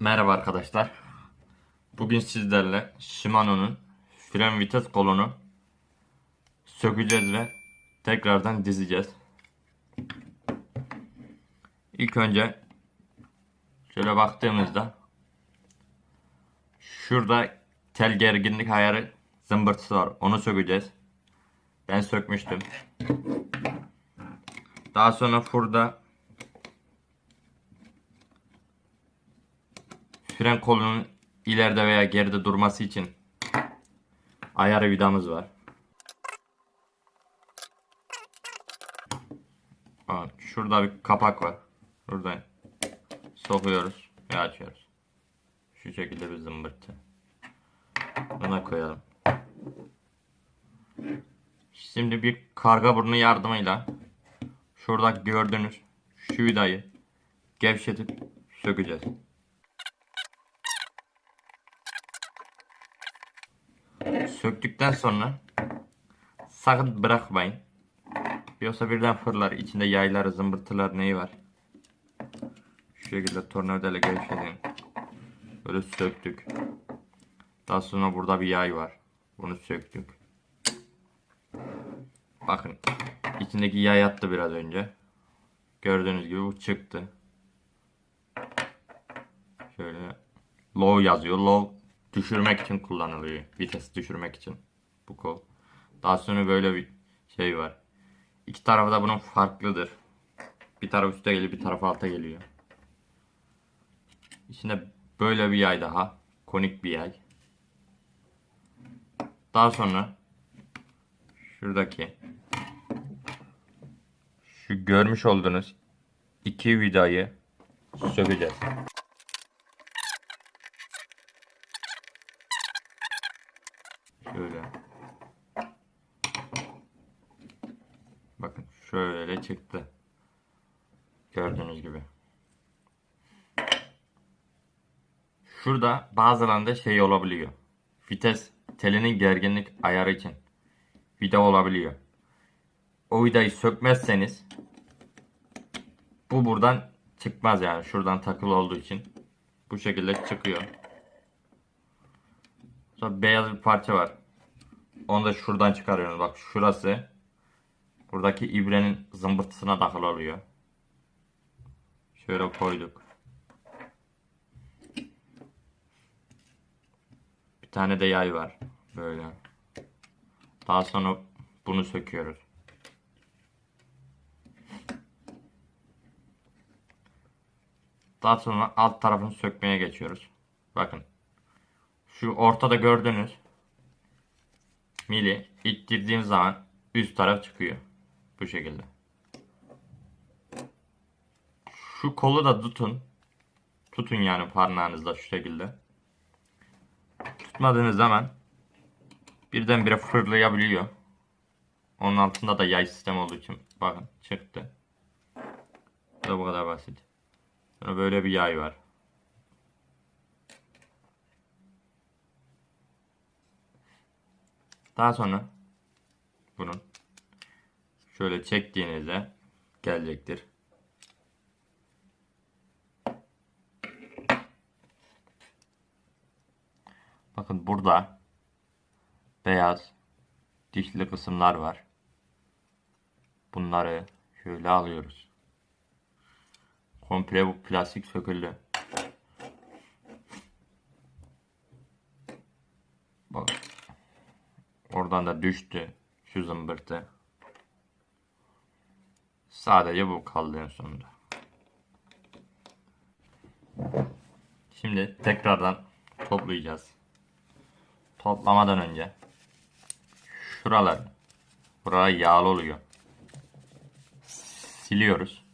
Merhaba arkadaşlar. Bugün sizlerle Shimano'nun fren vites kolunu sökeceğiz ve tekrardan dizeceğiz. İlk önce şöyle baktığımızda şurada tel gerginlik ayarı zımbırtısı var. Onu sökeceğiz. Ben sökmüştüm. Daha sonra burada fren kolunun ileride veya geride durması için ayarı vidamız var. Şurada bir kapak var. Buradan sokuyoruz ve açıyoruz. Şu şekilde bir zımbırtı. Buna koyalım. Şimdi bir karga burnu yardımıyla şurada gördüğünüz şu vidayı gevşetip sökeceğiz. Söktükten sonra sakın bırakmayın. Yoksa birden fırlar. İçinde yaylar, zımbırtılar neyi var. Şu şekilde tornavidayla gevşetin. Böyle söktük. Daha sonra burada bir yay var. Bunu söktük. Bakın. içindeki yay attı biraz önce. Gördüğünüz gibi bu çıktı. Şöyle low yazıyor. Low düşürmek için kullanılıyor. Vitesi düşürmek için bu kol. Daha sonra böyle bir şey var. İki tarafı da bunun farklıdır. Bir taraf üstte geliyor, bir taraf alta geliyor. İçinde böyle bir yay daha. Konik bir yay. Daha sonra şuradaki şu görmüş olduğunuz iki vidayı sökeceğiz. Şöyle. Bakın şöyle çıktı. Gördüğünüz gibi. Şurada bazılarında şey olabiliyor. Vites telinin gerginlik ayarı için vida olabiliyor. O vidayı sökmezseniz bu buradan çıkmaz yani. Şuradan takılı olduğu için bu şekilde çıkıyor. Sonra beyaz bir parça var. Onu da şuradan çıkarıyoruz. Bak şurası buradaki ibrenin zımbırtısına takıl oluyor. Şöyle koyduk. Bir tane de yay var. Böyle. Daha sonra bunu söküyoruz. Daha sonra alt tarafını sökmeye geçiyoruz. Bakın. Şu ortada gördüğünüz mili ittirdiğim zaman üst taraf çıkıyor. Bu şekilde. Şu kolu da tutun. Tutun yani parmağınızla şu şekilde. Tutmadığınız zaman birdenbire fırlayabiliyor. Onun altında da yay sistemi olduğu için bakın çıktı. Bu da bu kadar basit. Böyle bir yay var. Daha sonra bunun şöyle çektiğinizde gelecektir. Bakın burada beyaz dişli kısımlar var. Bunları şöyle alıyoruz. Komple bu plastik söküldü. Bak. Oradan da düştü şu zımbırtı. Sadece bu kaldı en sonunda. Şimdi tekrardan toplayacağız. Toplamadan önce şuralar buraya yağlı oluyor. Siliyoruz.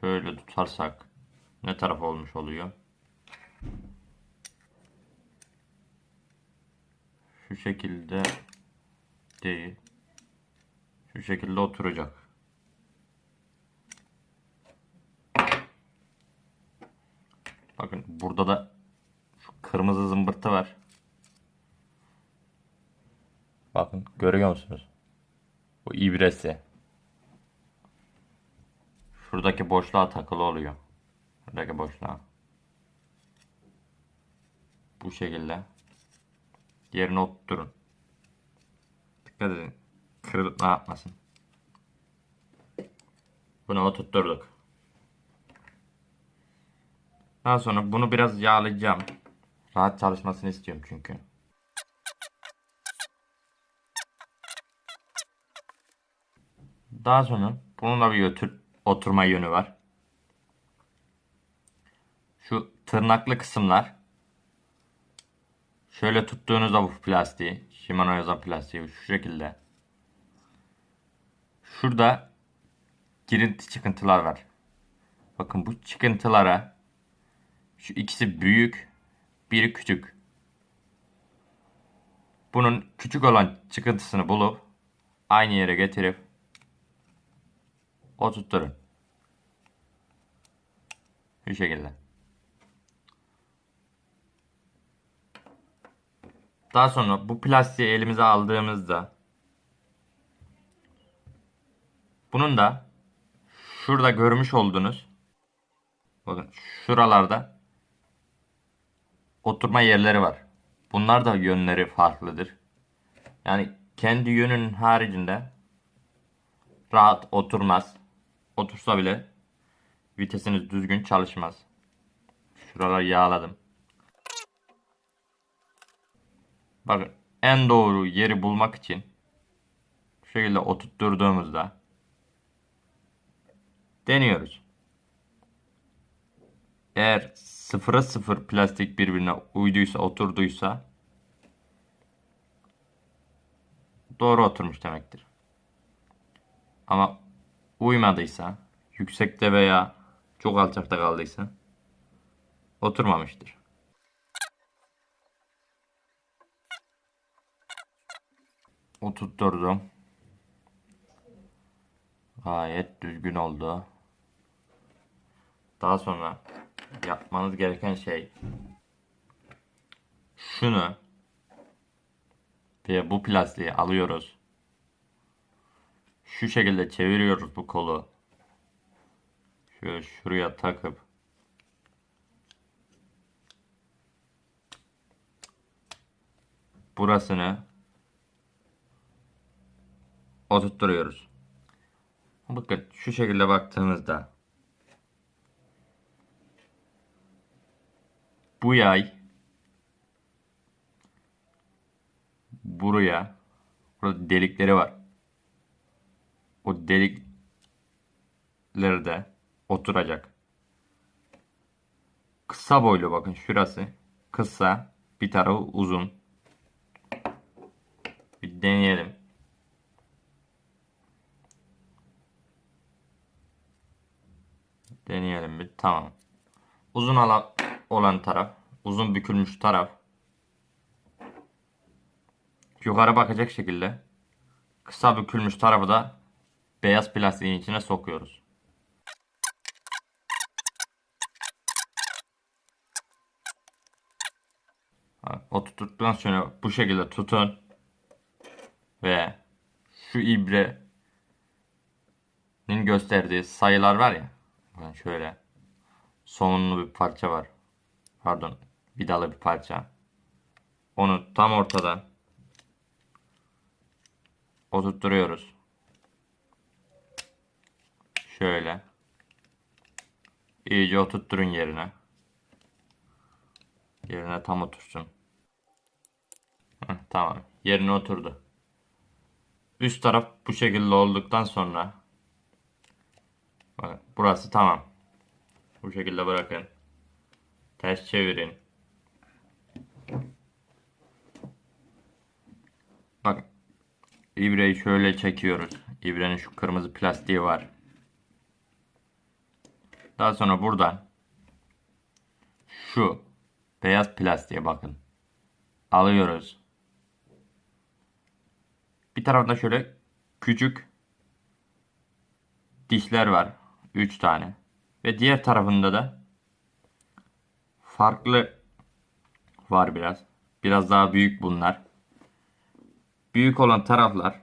Şöyle tutarsak ne taraf olmuş oluyor? Şu şekilde değil. Şu şekilde oturacak. Bakın burada da şu kırmızı zımbırtı var. Bakın görüyor musunuz? Bu ibresi. Şuradaki boşluğa takılı oluyor. Buradaki boşluğa. Bu şekilde. Yerine oturtturun. Dikkat edin. Kırılıp ne yapmasın. Bunu oturtturduk. Daha sonra bunu biraz yağlayacağım. Rahat çalışmasını istiyorum çünkü. Daha sonra bunun da bir otur oturma yönü var. Şu tırnaklı kısımlar şöyle tuttuğunuzda bu plastiği, Shimano yazan plastiği şu şekilde. Şurada girinti çıkıntılar var. Bakın bu çıkıntılara şu ikisi büyük, biri küçük. Bunun küçük olan çıkıntısını bulup aynı yere getirip oturtturun. Şu şekilde. Daha sonra bu plastiği elimize aldığımızda bunun da şurada görmüş olduğunuz bakın şuralarda oturma yerleri var. Bunlar da yönleri farklıdır. Yani kendi yönünün haricinde rahat oturmaz. Otursa bile vitesiniz düzgün çalışmaz. Şuraları yağladım. Bakın en doğru yeri bulmak için şu şekilde oturtturduğumuzda deniyoruz. Eğer sıfıra sıfır plastik birbirine uyduysa, oturduysa doğru oturmuş demektir. Ama uymadıysa, yüksekte veya çok alçakta kaldıysa oturmamıştır. Oturtturdum. Gayet düzgün oldu. Daha sonra yapmanız gereken şey şunu ve bu plastiği alıyoruz. Şu şekilde çeviriyoruz bu kolu. Şöyle şuraya takıp burasını oturtturuyoruz. Bakın şu şekilde baktığımızda bu yay buraya burada delikleri var. O deliklerde oturacak. Kısa boylu bakın şurası. Kısa bir tarafı uzun. Bir deneyelim. Deneyelim bir. Tamam. Uzun alan olan taraf, uzun bükülmüş taraf yukarı bakacak şekilde kısa bükülmüş tarafı da beyaz plastiğin içine sokuyoruz. Oturttuktan sonra bu şekilde tutun ve şu ibrenin gösterdiği sayılar var ya bakın şöyle somunlu bir parça var. Pardon vidalı bir parça. Onu tam ortada oturtturuyoruz. Şöyle. İyice oturtturun yerine. Yerine tam otursun. Heh, tamam. Yerine oturdu. Üst taraf bu şekilde olduktan sonra bakın burası tamam. Bu şekilde bırakın. Ters çevirin. Bak ibreyi şöyle çekiyoruz. İbrenin şu kırmızı plastiği var. Daha sonra buradan şu beyaz plastiğe bakın. Alıyoruz. Bir tarafta şöyle küçük dişler var. 3 tane. Ve diğer tarafında da farklı var biraz. Biraz daha büyük bunlar. Büyük olan taraflar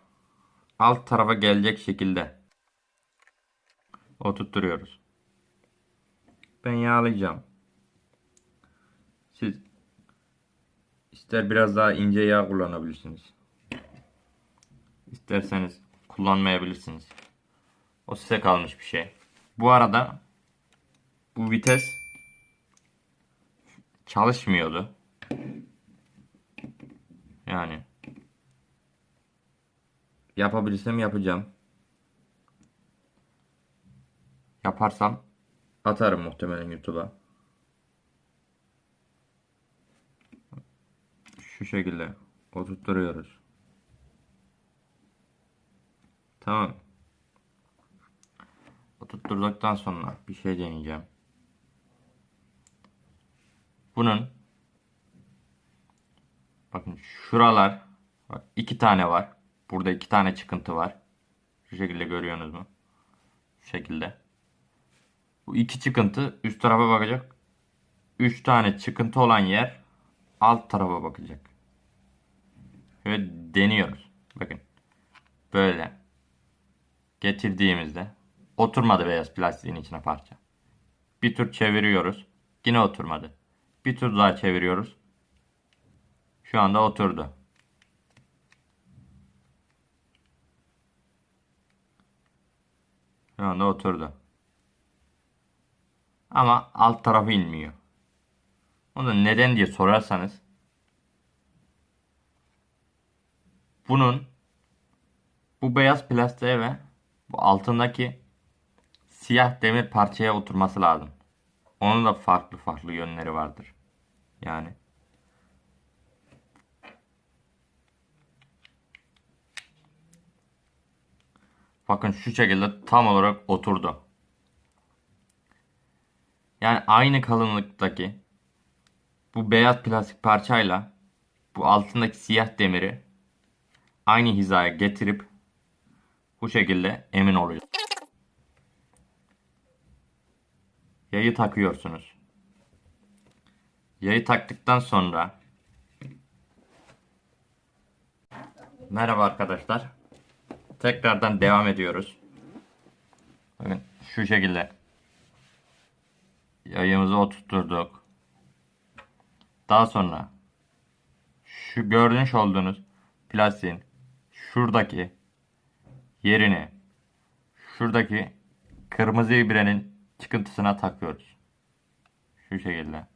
alt tarafa gelecek şekilde oturtturuyoruz. Ben yağlayacağım. Siz ister biraz daha ince yağ kullanabilirsiniz. İsterseniz kullanmayabilirsiniz. O size kalmış bir şey. Bu arada bu vites çalışmıyordu. Yani yapabilirsem yapacağım. Yaparsam atarım muhtemelen YouTube'a. Şu şekilde oturtturuyoruz. Tamam. Oturtturduktan sonra bir şey deneyeceğim. Bunun bakın şuralar bak iki tane var. Burada iki tane çıkıntı var. Şu şekilde görüyorsunuz mu? Şu şekilde. Bu iki çıkıntı üst tarafa bakacak. Üç tane çıkıntı olan yer alt tarafa bakacak. Şöyle deniyoruz. Bakın. Böyle. Getirdiğimizde oturmadı beyaz plastiğin içine parça. Bir tur çeviriyoruz. Yine oturmadı. Bir tur daha çeviriyoruz. Şu anda oturdu. Şu anda oturdu. Ama alt tarafı inmiyor. Onu neden diye sorarsanız bunun bu beyaz plastiğe ve bu altındaki siyah demir parçaya oturması lazım. Onun da farklı farklı yönleri vardır. Yani Bakın şu şekilde tam olarak oturdu. Yani aynı kalınlıktaki bu beyaz plastik parçayla bu altındaki siyah demiri aynı hizaya getirip bu şekilde emin oluyor. Yayı takıyorsunuz. Yayı taktıktan sonra Merhaba arkadaşlar. Tekrardan devam ediyoruz. Bakın şu şekilde yayımızı oturtturduk. Daha sonra şu görmüş olduğunuz plastiğin şuradaki yerini şuradaki kırmızı ibrenin çıkıntısına takıyoruz. Şu şekilde.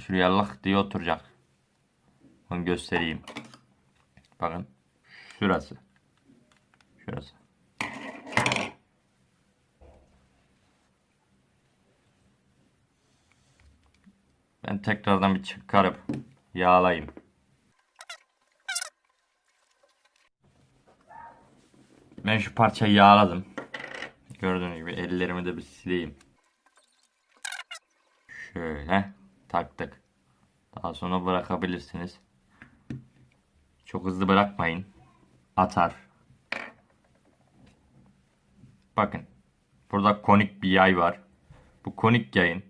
Şuraya lık diye oturacak. Onu göstereyim. Bakın. Şurası. Şurası. Ben tekrardan bir çıkarıp yağlayayım. Ben şu parçayı yağladım. Gördüğünüz gibi ellerimi de bir sileyim. Şöyle taktık. Daha sonra bırakabilirsiniz. Çok hızlı bırakmayın. Atar. Bakın. Burada konik bir yay var. Bu konik yayın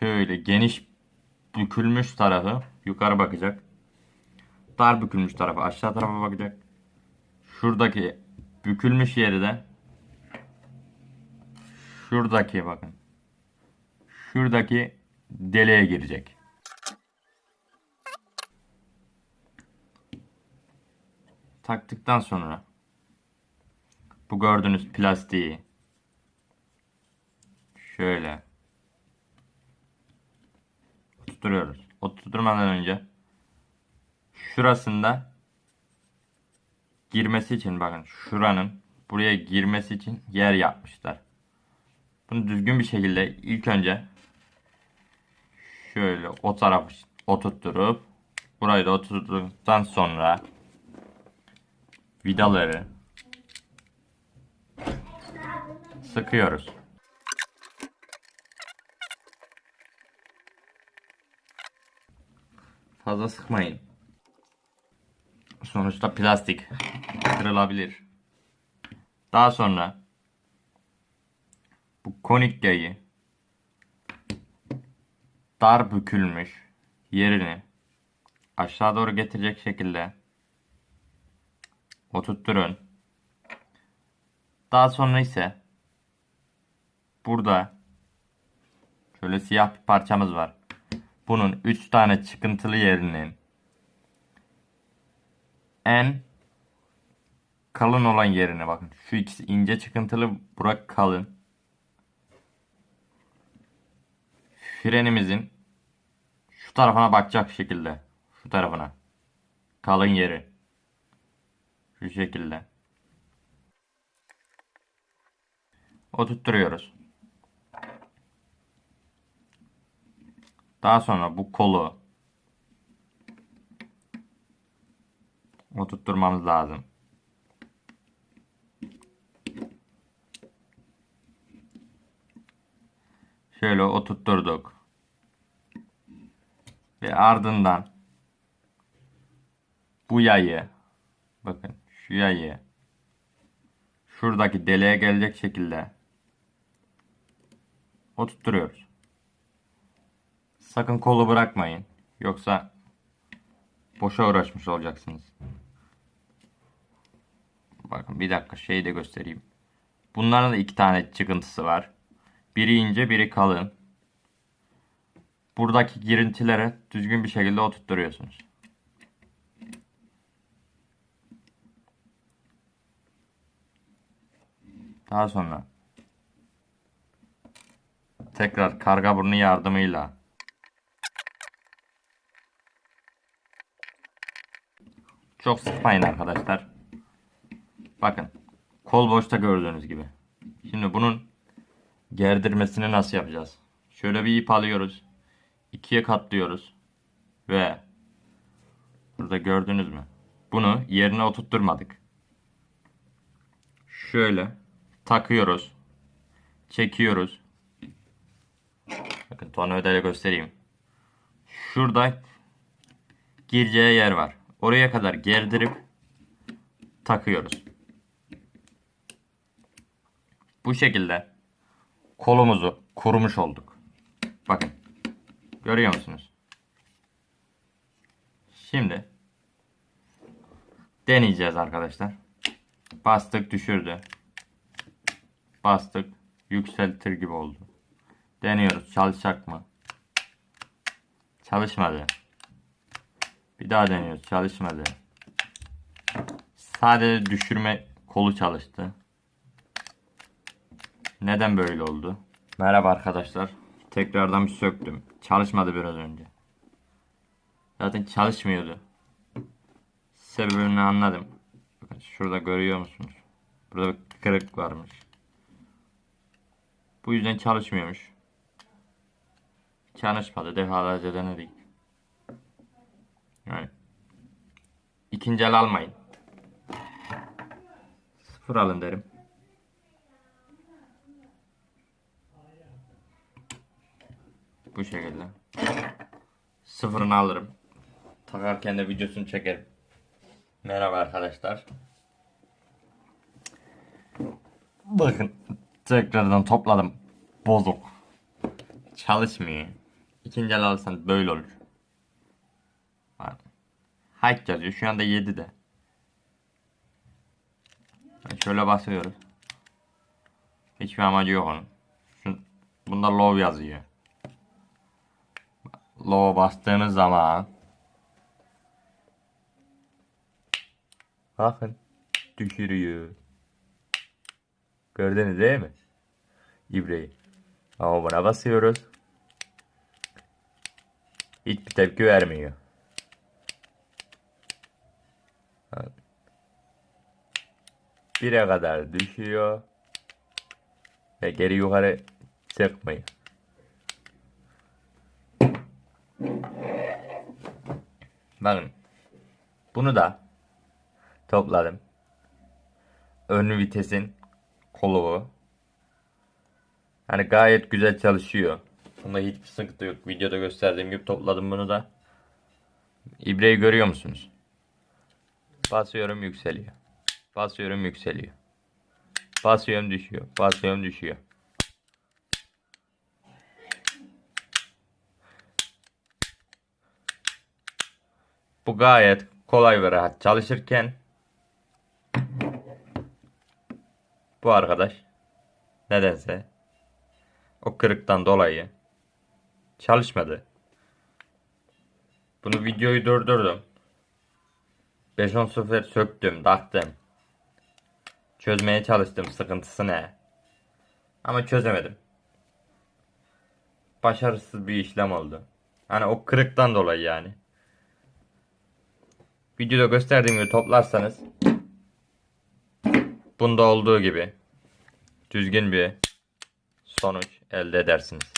şöyle geniş bükülmüş tarafı yukarı bakacak. Dar bükülmüş tarafı aşağı tarafa bakacak. Şuradaki bükülmüş yeri de şuradaki bakın. Şuradaki deliğe girecek. Taktıktan sonra bu gördüğünüz plastiği şöyle oturtuyoruz. Oturtmadan önce şurasında girmesi için bakın şuranın buraya girmesi için yer yapmışlar. Bunu düzgün bir şekilde ilk önce şöyle o tarafı oturtturup burayı da oturttuktan sonra vidaları sıkıyoruz. Fazla sıkmayın. Sonuçta plastik kırılabilir. Daha sonra bu konik yayı dar bükülmüş yerini aşağı doğru getirecek şekilde oturtturun. Daha sonra ise burada şöyle siyah bir parçamız var. Bunun 3 tane çıkıntılı yerinin en kalın olan yerine bakın. Şu ikisi ince çıkıntılı, burak kalın. Frenimizin şu tarafına bakacak şekilde. Şu tarafına. Kalın yeri. Şu şekilde. Oturtturuyoruz. Daha sonra bu kolu oturtturmamız lazım. Şöyle oturtturduk. Ve ardından bu yayı bakın şu yayı şuradaki deliğe gelecek şekilde oturtturuyoruz. Sakın kolu bırakmayın. Yoksa boşa uğraşmış olacaksınız. Bakın bir dakika şeyi de göstereyim. Bunların da iki tane çıkıntısı var. Biri ince biri kalın. Buradaki girintilere düzgün bir şekilde oturtturuyorsunuz. Daha sonra tekrar karga burnu yardımıyla çok sıkmayın arkadaşlar. Bakın kol boşta gördüğünüz gibi. Şimdi bunun gerdirmesini nasıl yapacağız? Şöyle bir ip alıyoruz. ikiye katlıyoruz. Ve burada gördünüz mü? Bunu yerine oturtturmadık. Şöyle takıyoruz. Çekiyoruz. Bakın tornavidayla göstereyim. Şurada gireceği yer var. Oraya kadar gerdirip takıyoruz. Bu şekilde kolumuzu kurmuş olduk. Bakın. Görüyor musunuz? Şimdi deneyeceğiz arkadaşlar. Bastık düşürdü. Bastık yükseltir gibi oldu. Deniyoruz çalışacak mı? Çalışmadı. Bir daha deniyoruz çalışmadı. Sadece düşürme kolu çalıştı. Neden böyle oldu? Merhaba arkadaşlar. Tekrardan bir söktüm. Çalışmadı biraz önce. Zaten çalışmıyordu. Sebebini anladım. Bakın şurada görüyor musunuz? Burada bir kırık varmış. Bu yüzden çalışmıyormuş. Çalışmadı. Defalarca denedik. Yani. İkinci el almayın. Sıfır alın derim. Bu şekilde. Sıfırını alırım. Takarken de videosunu çekerim. Merhaba arkadaşlar. Bakın tekrardan topladım. Bozuk. Çalışmıyor. İkinci el alırsan böyle olur. Hack yazıyor. Şu anda 7'de. Yani şöyle basıyoruz. Hiçbir amacı yok onun. Bunda low yazıyor. Low bastığınız zaman Bakın düşürüyor. Gördünüz değil mi? İbreyi. Ama buna basıyoruz. Hiçbir tepki vermiyor. Bire kadar düşüyor. Ve geri yukarı çıkmıyor. Bakın. Bunu da topladım. Ön vitesin kolu. Yani gayet güzel çalışıyor. Bunda hiçbir sıkıntı yok. Videoda gösterdiğim gibi topladım bunu da. İbreyi görüyor musunuz? Basıyorum yükseliyor. Basıyorum yükseliyor. Basıyorum düşüyor. Basıyorum düşüyor. Bu gayet kolay ve rahat çalışırken Bu arkadaş nedense o kırıktan dolayı çalışmadı. Bunu videoyu durdurdum. 5-10 sefer söktüm, taktım. Çözmeye çalıştım sıkıntısı ne. Ama çözemedim. Başarısız bir işlem oldu. Hani o kırıktan dolayı yani. Videoda gösterdiğim gibi toplarsanız bunda olduğu gibi düzgün bir sonuç elde edersiniz.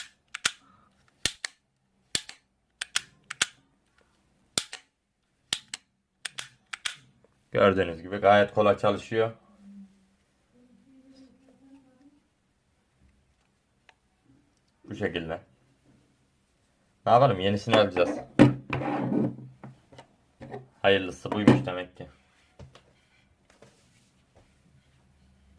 Gördüğünüz gibi gayet kolay çalışıyor. Bu şekilde. Ne yapalım? Yenisini alacağız. Hayırlısı buymuş demek ki.